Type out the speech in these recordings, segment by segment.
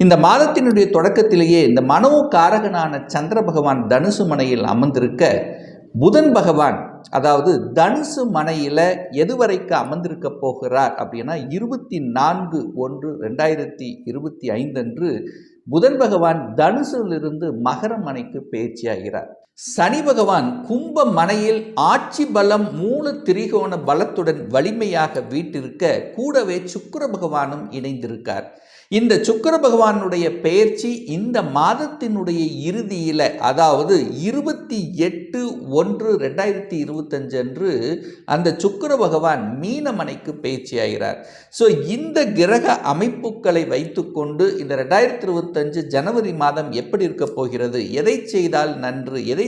இந்த மாதத்தினுடைய தொடக்கத்திலேயே இந்த மனோ காரகனான சந்திர பகவான் தனுசு மனையில் அமர்ந்திருக்க புதன் பகவான் அதாவது தனுசு மனையில் எதுவரைக்கு அமர்ந்திருக்க போகிறார் அப்படின்னா இருபத்தி நான்கு ஒன்று ரெண்டாயிரத்தி இருபத்தி ஐந்து அன்று புதன் பகவான் தனுசிலிருந்து மகர மனைக்கு பயிற்சியாகிறார் சனி பகவான் கும்ப மனையில் ஆட்சி பலம் மூல திரிகோண பலத்துடன் வலிமையாக வீட்டிருக்க கூடவே சுக்கிர பகவானும் இணைந்திருக்கார். இந்த சுக்கிர பகவானுடைய பெயர்ச்சி இந்த மாதத்தினுடைய இறுதியில் அதாவது இருபத்தி எட்டு ஒன்று ரெண்டாயிரத்தி இருபத்தஞ்சு அன்று அந்த சுக்கிர பகவான் மீனமனைக்கு பயிற்சியாகிறார் ஸோ இந்த கிரக அமைப்புகளை வைத்துக்கொண்டு இந்த ரெண்டாயிரத்தி இருபத்தஞ்சு ஜனவரி மாதம் எப்படி இருக்க போகிறது? எதை செய்தால் நன்று? எதை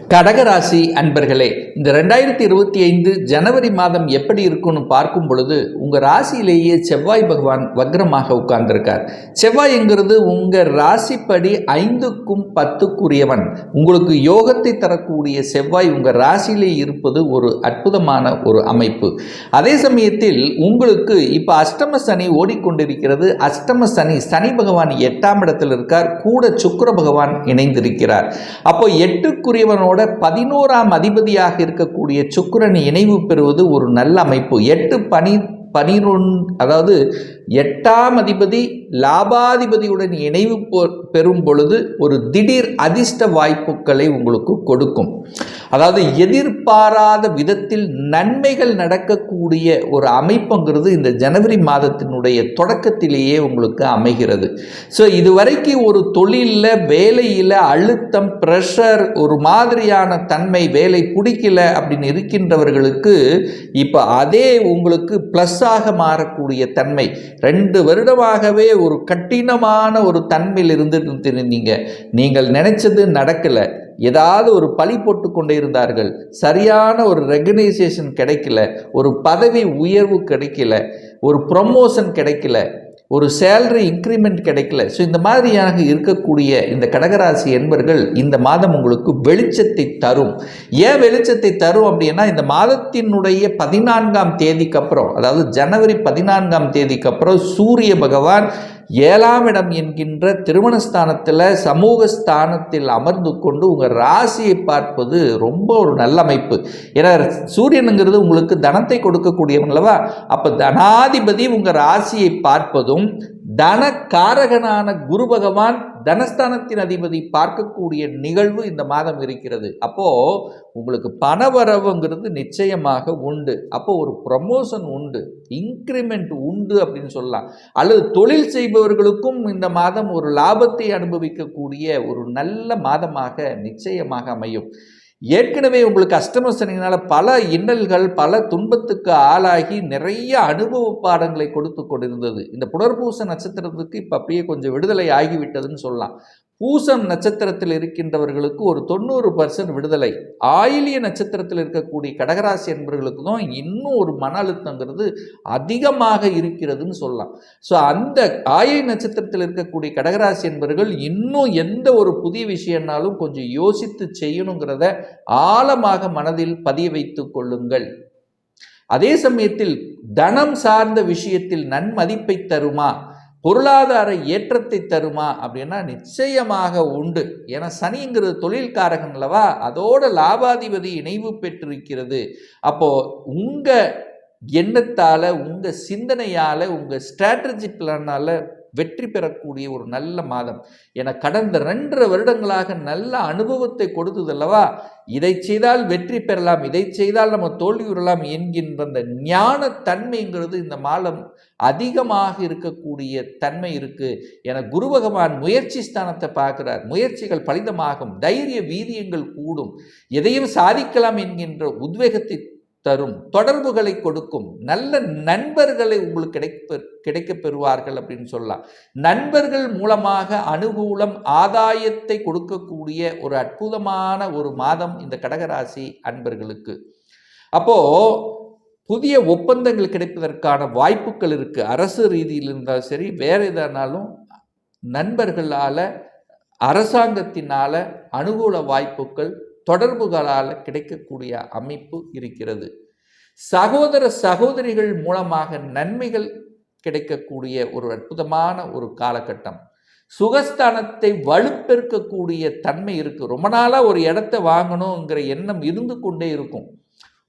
கடகராசி அன்பர்களே இந்த ரெண்டாயிரத்தி இருபத்தி ஐந்து ஜனவரி மாதம் எப்படி இருக்குன்னு பார்க்கும் பொழுது உங்கள் ராசியிலேயே செவ்வாய் பகவான் வக்ரமாக உட்கார்ந்திருக்கார். செவ்வாய்ங்கிறது உங்கள் ராசிப்படி ஐந்துக்கும் பத்துக்குரியவன். உங்களுக்கு யோகத்தை தரக்கூடிய செவ்வாய் உங்கள் ராசியிலே இருப்பது ஒரு அற்புதமான ஒரு அமைப்பு. அதே சமயத்தில் உங்களுக்கு இப்போ அஷ்டம சனி ஓடிக்கொண்டிருக்கிறது. அஷ்டம சனி சனி பகவான் எட்டாம் இடத்தில் இருக்கார் கூட சுக்கிர பகவான் இணைந்திருக்கிறார். அப்போ எட்டுக்குரியவன் எட்டுக்குரியவனோட பதினோராம் அதிபதியாக இருக்கக்கூடிய சுக்கிரன் இணைவு பெறுவது ஒரு நல்ல அமைப்பு. எட்டு பனி பனிரொன் அதாவது எட்டாம் அதிபதி லாபாதிபதியுடன் இணைவு பெறும் பொழுது ஒரு திடீர் அதிர்ஷ்ட வாய்ப்புகளை உங்களுக்கு கொடுக்கும். அதாவது எதிர்பாராத விதத்தில் நன்மைகள் நடக்கக்கூடிய ஒரு அமைப்புங்கிறது இந்த ஜனவரி மாதத்தினுடைய தொடக்கத்திலேயே உங்களுக்கு அமைகிறது. ஸோ இதுவரைக்கும் ஒரு தொழிலில் வேலையில் அழுத்தம் ப்ரெஷர் ஒரு மாதிரியான தன்மை வேலை பிடிக்கல அப்படின்னு இருக்கின்றவர்களுக்கு இப்போ அதே உங்களுக்கு ப்ளஸ்ஸாக மாறக்கூடிய தன்மை. ரெண்டு வருடமாகவே ஒரு கடினமான ஒரு தன்மையில் இருந்துட்டு இருந்தீங்க நீங்கள் நினைச்சது நடக்கலை. ஏதாவது ஒரு பழி போட்டு கொண்டே இருந்தார்கள். சரியான ஒரு ரெகனைசேஷன் கிடைக்கல. ஒரு பதவி உயர்வு கிடைக்கல. ஒரு ப்ரொமோஷன் கிடைக்கல. ஒரு சேலரி இன்க்ரிமெண்ட் கிடைக்கல. ஸோ இந்த மாதிரியாக இருக்கக்கூடிய இந்த கடகராசி என்பர்கள் இந்த மாதம் உங்களுக்கு வெளிச்சத்தை தரும். ஏன் வெளிச்சத்தை தரும் அப்படின்னா இந்த மாதத்தினுடைய பதினான்காம் தேதிக்கு அப்புறம் அதாவது ஜனவரி பதினான்காம் தேதிக்கு அப்புறம் சூரிய பகவான் ஏழாம் இடம் என்கின்ற திருமணஸ்தானத்தில் சமூக ஸ்தானத்தில் அமர்ந்து கொண்டு உங்கள் ராசியை பார்ப்பது ரொம்ப ஒரு நல்ல அமைப்பு. ஏன்னா சூரியனுங்கிறது உங்களுக்கு தனத்தை கொடுக்கக்கூடியவங்களவா அப்போ தனாதிபதி உங்கள் ராசியை பார்ப்பதும் தனக்காரகனான குரு பகவான் தனஸ்தானத்தின் அதிபதி பார்க்கக்கூடிய நிகழ்வு இந்த மாதம் இருக்கிறது. அப்போ உங்களுக்கு பணவரவுங்கிறது நிச்சயமாக உண்டு. அப்போ ஒரு ப்ரமோஷன் உண்டு. இன்க்ரிமெண்ட் உண்டு அப்படின்னு சொல்லலாம். அல்லது தொழில் செய்பவர்களுக்கும் இந்த மாதம் ஒரு லாபத்தை அனுபவிக்கக்கூடிய ஒரு நல்ல மாதமாக நிச்சயமாக அமையும். ஏற்கனவே உங்களுக்கு அஷ்டம சனியினால் பல இன்னல்கள் பல துன்பத்துக்கு ஆளாகி நிறைய அனுபவ பாடங்களை கொடுத்து கொண்டிருந்தது. இந்த புனர்பூச நட்சத்திரத்துக்கு இப்போ அப்படியே கொஞ்சம் விடுதலை ஆகிவிட்டதுன்னு சொல்லலாம். பூசம் நட்சத்திரத்தில் இருக்கின்றவர்களுக்கு ஒரு தொண்ணூறு பர்சன்ட் விடுதலை. ஆயிலிய நட்சத்திரத்தில் இருக்கக்கூடிய கடகராசி என்பவர்களுக்கு தான் இன்னும் ஒரு மன அழுத்தங்கிறது அதிகமாக இருக்கிறதுன்னு சொல்லலாம். ஸோ அந்த ஆயை நட்சத்திரத்தில் இருக்கக்கூடிய கடகராசி என்பவர்கள் இன்னும் எந்த ஒரு புதிய விஷயம்னாலும் கொஞ்சம் யோசித்து செய்யணுங்கிறத ஆழமாக மனதில் பதிய வைத்து கொள்ளுங்கள். அதே சமயத்தில் தனம் சார்ந்த விஷயத்தில் நன்மதிப்பை தருமா? பொருளாதார ஏற்றத்தை தருமா அப்படின்னா நிச்சயமாக உண்டு. ஏன்னா சனிங்கிறது தொழில்காரகன் அல்லவா அதோட லாபாதிபதி இணைவு பெற்றிருக்கிறது. அப்போ உங்க எண்ணத்தால உங்க சிந்தனையால உங்க ஸ்ட்ராட்டஜி பிளானால வெற்றி பெறக்கூடிய ஒரு நல்ல மாதம். என கடந்த ரெண்டரை வருடங்களாக நல்ல அனுபவத்தை கொடுத்ததல்லவா? இதை செய்தால் வெற்றி பெறலாம் இதை செய்தால் நம்ம தோல்வி விடலாம் என்கின்ற அந்த ஞான தன்மைங்கிறது இந்த மாதம் அதிகமாக இருக்கக்கூடிய தன்மை இருக்கு. என குரு பகவான் முயற்சி ஸ்தானத்தை பார்க்கிறார். முயற்சிகள் பலிதமாகும் தைரிய வீரியங்கள் கூடும். எதையும் சாதிக்கலாம் என்கின்ற உத்வேகத்தை தரும் தொடர்புகளை கொடுக்கும் நல்ல நண்பர்களை உங்களுக்கு கிடைப்ப கிடைக்க பெறுவார்கள் அப்படின்னு சொல்லலாம். நண்பர்கள் மூலமாக அனுகூலம் ஆதாயத்தை கொடுக்கக்கூடிய ஒரு அற்புதமான ஒரு மாதம் இந்த கடகராசி அன்பர்களுக்கு. அப்போ புதிய ஒப்பந்தங்கள் கிடைப்பதற்கான வாய்ப்புகள் இருக்குது அரசு ரீதியில் இருந்தாலும் சரி வேற எதானாலும் நண்பர்களால் அரசாங்கத்தினால அனுகூல வாய்ப்புகள் தொடர்புகளால் கிடைக்கக்கூடிய அமைப்பு இருக்கிறது. சகோதர சகோதரிகள் மூலமாக நன்மைகள் கிடைக்கக்கூடிய ஒரு அற்புதமான ஒரு காலகட்டம். சுகஸ்தானத்தை வலுப்பெருக்கக்கூடிய தன்மை இருக்குது ரொம்ப நாளாக ஒரு இடத்த வாங்கணுங்கிற எண்ணம் இருந்து கொண்டே இருக்கும்.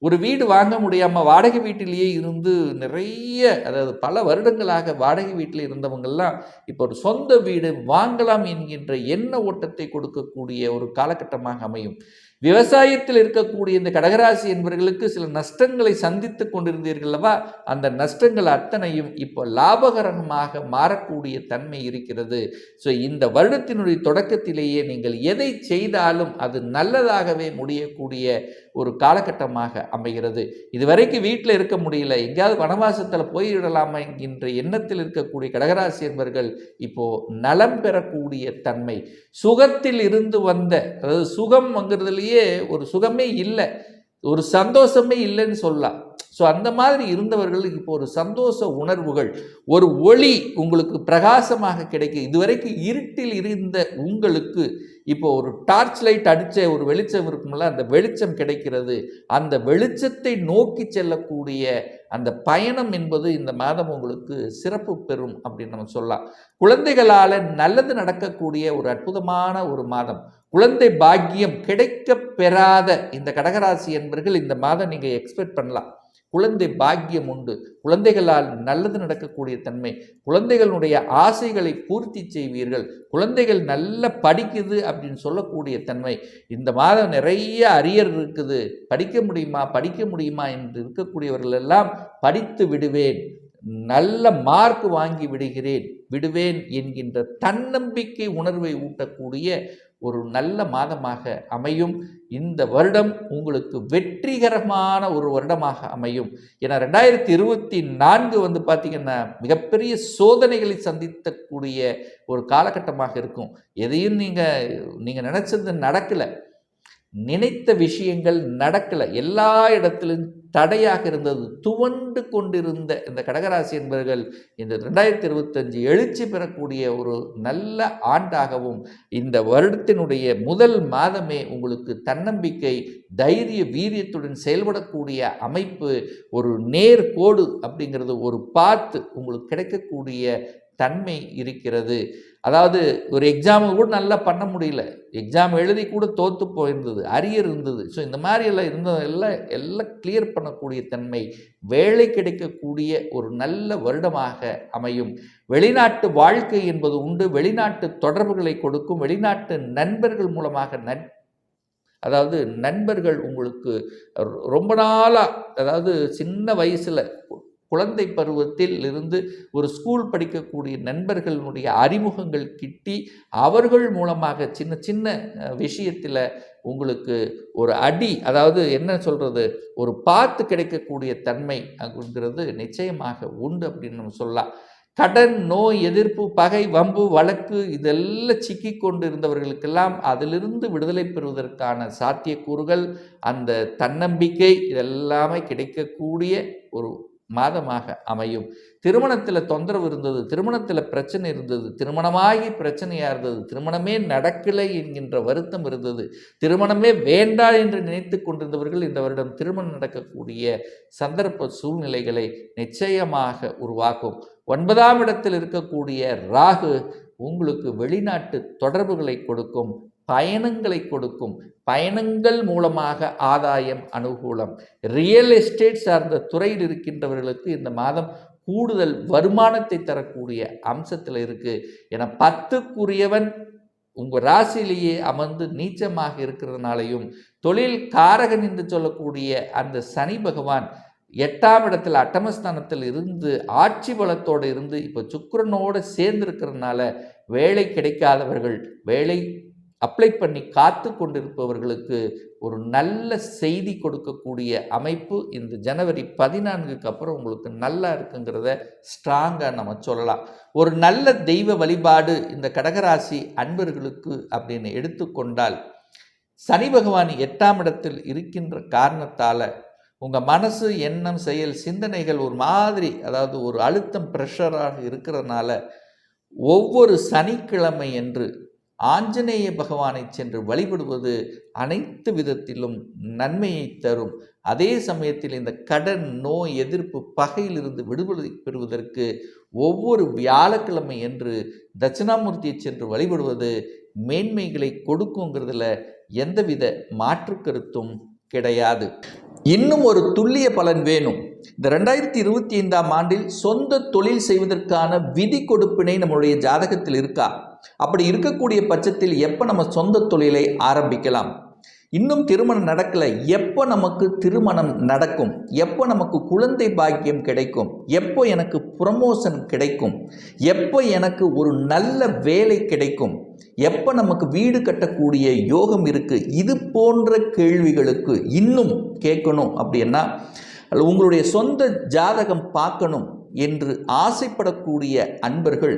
ஒரு வீடு வாங்க முடியாமல் வாடகை வீட்டிலேயே இருந்து நிறைய அதாவது பல வருடங்களாக வாடகை வீட்டில் இருந்தவங்கெல்லாம் இப்போ ஒரு சொந்த வீடு வாங்கலாம் என்கின்ற எண்ண ஓட்டத்தை கொடுக்கக்கூடிய ஒரு காலகட்டமாக அமையும். விவசாயத்தில் இருக்கக்கூடிய இந்த கடகராசி என்பவர்களுக்கு சில நஷ்டங்களை சந்தித்து கொண்டிருந்தீர்களவா அந்த நஷ்டங்கள் அத்தனையும் இப்போ லாபகரமாக மாறக்கூடிய தன்மை இருக்கிறது. ஸோ இந்த வருடத்தினுடைய தொடக்கத்திலேயே நீங்கள் எதை செய்தாலும் அது நல்லதாகவே முடியக்கூடிய ஒரு காலகட்டமாக அமைகிறது. இதுவரைக்கும் வீட்டில் இருக்க முடியல. எங்கேயாவது வனவாசத்தில் போய்விடலாமா என்கின்ற எண்ணத்தில் இருக்கக்கூடிய கடகராசி என்பவர்கள் இப்போ நலம் பெறக்கூடிய தன்மை. சுகத்தில் இருந்து வந்த அதாவது சுகம்ங்கிறதுலையே ஒரு சுகமே இல்லை. ஒரு சந்தோஷமே இல்லைன்னு சொல்லலாம். ஸோ அந்த மாதிரி இருந்தவர்களுக்கு இப்போ ஒரு சந்தோஷ உணர்வுகள் ஒரு ஒளி உங்களுக்கு பிரகாசமாக கிடைக்கும். இதுவரைக்கும் இருட்டில் இருந்த உங்களுக்கு இப்போ ஒரு டார்ச் லைட் அடித்த ஒரு வெளிச்சம் இருக்கும்ல அந்த வெளிச்சம் கிடைக்கிறது. அந்த வெளிச்சத்தை நோக்கி செல்லக்கூடிய அந்த பயணம் என்பது இந்த மாதம் உங்களுக்கு சிறப்பு பெறும் அப்படின்னு நம்ம சொல்லலாம். குழந்தைகளால் நல்லது நடக்கக்கூடிய ஒரு அற்புதமான ஒரு மாதம். குழந்தை பாக்கியம் கிடைக்க பெறாத இந்த கடகராசி என்பர்கள் இந்த மாதம் நீங்கள் எக்ஸ்பெக்ட் பண்ணலாம். குழந்தை பாக்கியம் உண்டு. குழந்தைகளால் நல்லது நடக்கக்கூடிய தன்மை. குழந்தைகளுடைய ஆசைகளை பூர்த்தி செய்வீர்கள். குழந்தைகள் நல்ல படிக்குது அப்படின்னு சொல்லக்கூடிய தன்மை. இந்த மாதம் நிறைய அரியர் இருக்குது. படிக்க முடியுமா? படிக்க முடியுமா? என்று இருக்கக்கூடியவர்கள் எல்லாம் படித்து விடுவேன். நல்ல மார்க் வாங்கி விடுகிறேன். விடுவேன் என்கின்ற தன்னம்பிக்கை உணர்வை ஊட்டக்கூடிய ஒரு நல்ல மாதமாக அமையும். இந்த வருடம் உங்களுக்கு வெற்றிகரமான ஒரு வருடமாக அமையும். ஏன்னா ரெண்டாயிரத்தி இருபத்தி நான்கு வந்து பார்த்திங்கன்னா மிகப்பெரிய சோதனைகளை சந்தித்தக்கூடிய ஒரு காலகட்டமாக இருக்கும். எதையும் நீங்கள் நீங்கள் நினச்சது நடக்கலை. நினைத்த விஷயங்கள் நடக்கலை. எல்லா இடத்திலும் தடையாக இருந்தது. துவண்டு கொண்டிருந்த இந்த கடகராசி என்பவர்கள் இந்த ரெண்டாயிரத்தி இருபத்தஞ்சு எழுச்சி பெறக்கூடிய ஒரு நல்ல ஆண்டாகவும் இந்த வருடத்தினுடைய முதல் மாதமே உங்களுக்கு தன்னம்பிக்கை தைரிய வீரியத்துடன் செயல்படக்கூடிய அமைப்பு ஒரு நேர் கோடு அப்படிங்கிறது ஒரு பார்த்து உங்களுக்கு கிடைக்கக்கூடிய தன்மை இருக்கிறது. அதாவது ஒரு எக்ஸாமு கூட நல்லா பண்ண முடியல. எக்ஸாம் எழுதி கூட தோற்று போயிருந்தது அரியர் இருந்தது. ஸோ இந்த மாதிரி எல்லாம் இருந்ததெல்லாம் எல்லாம் கிளியர் பண்ணக்கூடிய தன்மை வேலை கிடைக்கக்கூடிய ஒரு நல்ல வருடமாக அமையும். வெளிநாட்டு வாழ்க்கை என்பது உண்டு. வெளிநாட்டு தொடர்புகளை கொடுக்கும். வெளிநாட்டு நண்பர்கள் மூலமாக நன் அதாவது நண்பர்கள் உங்களுக்கு ரொம்ப நாளாக அதாவது சின்ன வயசில் குழந்தை பருவத்தில் இருந்து ஒரு ஸ்கூல் படிக்கக்கூடிய நண்பர்களுடைய அறிமுகங்கள் கிட்டி அவர்கள் மூலமாக சின்ன சின்ன விஷயத்தில் உங்களுக்கு ஒரு அடி அதாவது என்ன சொல்கிறது ஒரு பார்த்து கிடைக்கக்கூடிய தன்மை அப்படிங்கிறது நிச்சயமாக உண்டு அப்படின்னு நம்ம சொல்லலாம். கடன் நோய் எதிர்ப்பு பகை வம்பு வழக்கு இதெல்லாம் சிக்கி கொண்டு இருந்தவர்களுக்கெல்லாம் அதிலிருந்து விடுதலை பெறுவதற்கான சாத்தியக்கூறுகள் அந்த தன்னம்பிக்கை இதெல்லாமே கிடைக்கக்கூடிய ஒரு மாதமாக அமையும். திருமணத்தில் தொந்தரவு இருந்தது திருமணத்தில் பிரச்சனை இருந்தது திருமணமாகி பிரச்சனையாக இருந்தது திருமணமே நடக்கலை என்கின்ற வருத்தம் இருந்தது திருமணமே வேண்டாம் என்று நினைத்து கொண்டிருந்தவர்கள் இந்த வருடம் திருமணம் நடக்கக்கூடிய சந்தர்ப்ப சூழ்நிலைகளை நிச்சயமாக உருவாக்கும். ஒன்பதாம் இடத்தில் இருக்கக்கூடிய ராகு உங்களுக்கு வெளிநாட்டு தொடர்புகளை கொடுக்கும். பயணங்களை கொடுக்கும். பயணங்கள் மூலமாக ஆதாயம் அனுகூலம். ரியல் எஸ்டேட் சார்ந்த துறையில் இருக்கின்றவர்களுக்கு இந்த மாதம் கூடுதல் வருமானத்தை தரக்கூடிய அம்சத்தில் இருக்குது என பத்துக்குரியவன் உங்கள் ராசியிலேயே அமர்ந்து நீச்சமாக இருக்கிறதுனாலையும் தொழில் காரகன் என்று சொல்லக்கூடிய அந்த சனி பகவான் எட்டாம் இடத்தில் அட்டமஸ்தானத்தில் இருந்து ஆட்சி பலத்தோடு இருந்து இப்போ சுக்கரனோடு சேர்ந்து இருக்கிறதுனால வேலை கிடைக்காதவர்கள் வேலை அப்ளை பண்ணி காத்து கொண்டிருப்பவர்களுக்கு ஒரு நல்ல செய்தி கொடுக்கக்கூடிய அமைப்பு இந்த ஜனவரி பதினான்குக்கு அப்புறம் உங்களுக்கு நல்லா இருக்குங்கிறத ஸ்ட்ராங்காக நம்ம சொல்லலாம். ஒரு நல்ல தெய்வ வழிபாடு இந்த கடகராசி அன்பர்களுக்கு அப்படின்னு எடுத்துக்கொண்டால் சனி பகவான் எட்டாம் இடத்தில் இருக்கின்ற காரணத்தால் உங்கள் மனசு எண்ணம் செயல் சிந்தனைகள் ஒரு மாதிரி அதாவது ஒரு அழுத்தம் ப்ரெஷராக இருக்கிறதுனால ஒவ்வொரு சனிக்கிழமை என்று ஆஞ்சநேய பகவானை சென்று வழிபடுவது அனைத்து விதத்திலும் நன்மையை தரும். அதே சமயத்தில் இந்த கடன் நோய் எதிர்ப்பு பகையிலிருந்து விடுதலை பெறுவதற்கு ஒவ்வொரு வியாழக்கிழமை என்று தட்சிணாமூர்த்தியை சென்று வழிபடுவது மேன்மைகளை கொடுக்குங்கிறதுல எந்தவித மாற்று கருத்தும் கிடையாது. இன்னும் ஒரு துல்லிய பலன் வேணும். இந்த ரெண்டாயிரத்தி இருபத்தி ஐந்தாம் ஆண்டில் சொந்த தொழில் செய்வதற்கான விதி கொடுப்பினை நம்மளுடைய ஜாதகத்தில் இருக்கா? அப்படி இருக்கக்கூடிய பட்சத்தில் எப்போ நம்ம சொந்த தொழிலை ஆரம்பிக்கலாம்? இன்னும் திருமணம் நடக்கலை. எப்போ நமக்கு திருமணம் நடக்கும்? எப்போ நமக்கு குழந்தை பாக்கியம் கிடைக்கும்? எப்போ எனக்கு ப்ரமோஷன் கிடைக்கும்? எப்போ எனக்கு ஒரு நல்ல வேலை கிடைக்கும்? எப்போ நமக்கு வீடு கட்டக்கூடிய யோகம் இருக்குது இது போன்ற கேள்விகளுக்கு இன்னும் கேட்கணும் அப்படின்னா உங்களுடைய சொந்த ஜாதகம் பார்க்கணும் என்று ஆசைப்படக்கூடிய அன்பர்கள்